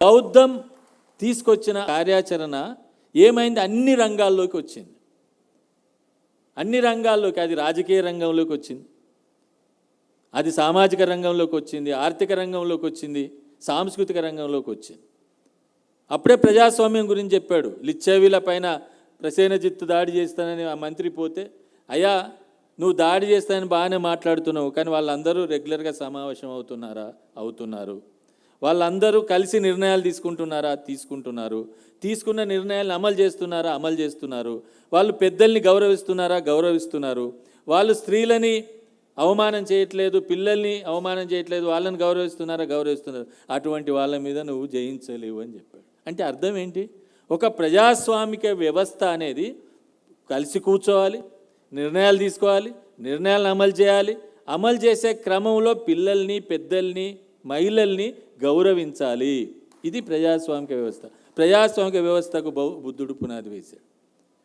బౌద్ధం తీసుకొచ్చిన కార్యాచరణ ఏమైంది? అన్ని రంగాల్లోకి వచ్చింది. అన్ని రంగాల్లోకి అది రాజకీయ రంగంలోకి వచ్చింది. అది సామాజిక రంగంలోకి వచ్చింది ఆర్థిక రంగంలోకి వచ్చింది సాంస్కృతిక రంగంలోకి వచ్చింది. అప్పుడే ప్రజాస్వామ్యం గురించి చెప్పాడు. లిచ్చేవీల పైన ప్రసేనజిత్తు దాడి చేస్తానని ఆ మంత్రి పోతే అయ్యా నువ్వు దాడి చేస్తానని బాగానే మాట్లాడుతున్నావు కానీ వాళ్ళందరూ రెగ్యులర్గా సమావేశం అవుతున్నారా? అవుతున్నారు. వాళ్ళందరూ కలిసి నిర్ణయాలు తీసుకుంటున్నారా? తీసుకుంటున్నారు. తీసుకున్న నిర్ణయాలను అమలు చేస్తున్నారా? అమలు చేస్తున్నారు. వాళ్ళు పెద్దల్ని గౌరవిస్తున్నారా? గౌరవిస్తున్నారు. వాళ్ళు స్త్రీలని అవమానం చేయట్లేదు పిల్లల్ని అవమానం చేయట్లేదు వాళ్ళని గౌరవిస్తున్నారా? గౌరవిస్తున్నారు. అటువంటి వాళ్ళ మీద నువ్వు జయించలేవు అని చెప్పాడు. అంటే అర్థం ఏంటి? ఒక ప్రజాస్వామిక వ్యవస్థ అనేది కలిసి కూర్చోవాలి నిర్ణయాలు తీసుకోవాలి నిర్ణయాలను అమలు చేయాలి. అమలు చేసే క్రమంలో పిల్లల్ని పెద్దల్ని మహిళల్ని గౌరవించాలి. ఇది ప్రజాస్వామిక వ్యవస్థ. ప్రజాస్వామిక వ్యవస్థకు బౌ బుద్ధుడు పునాది వేశాడు.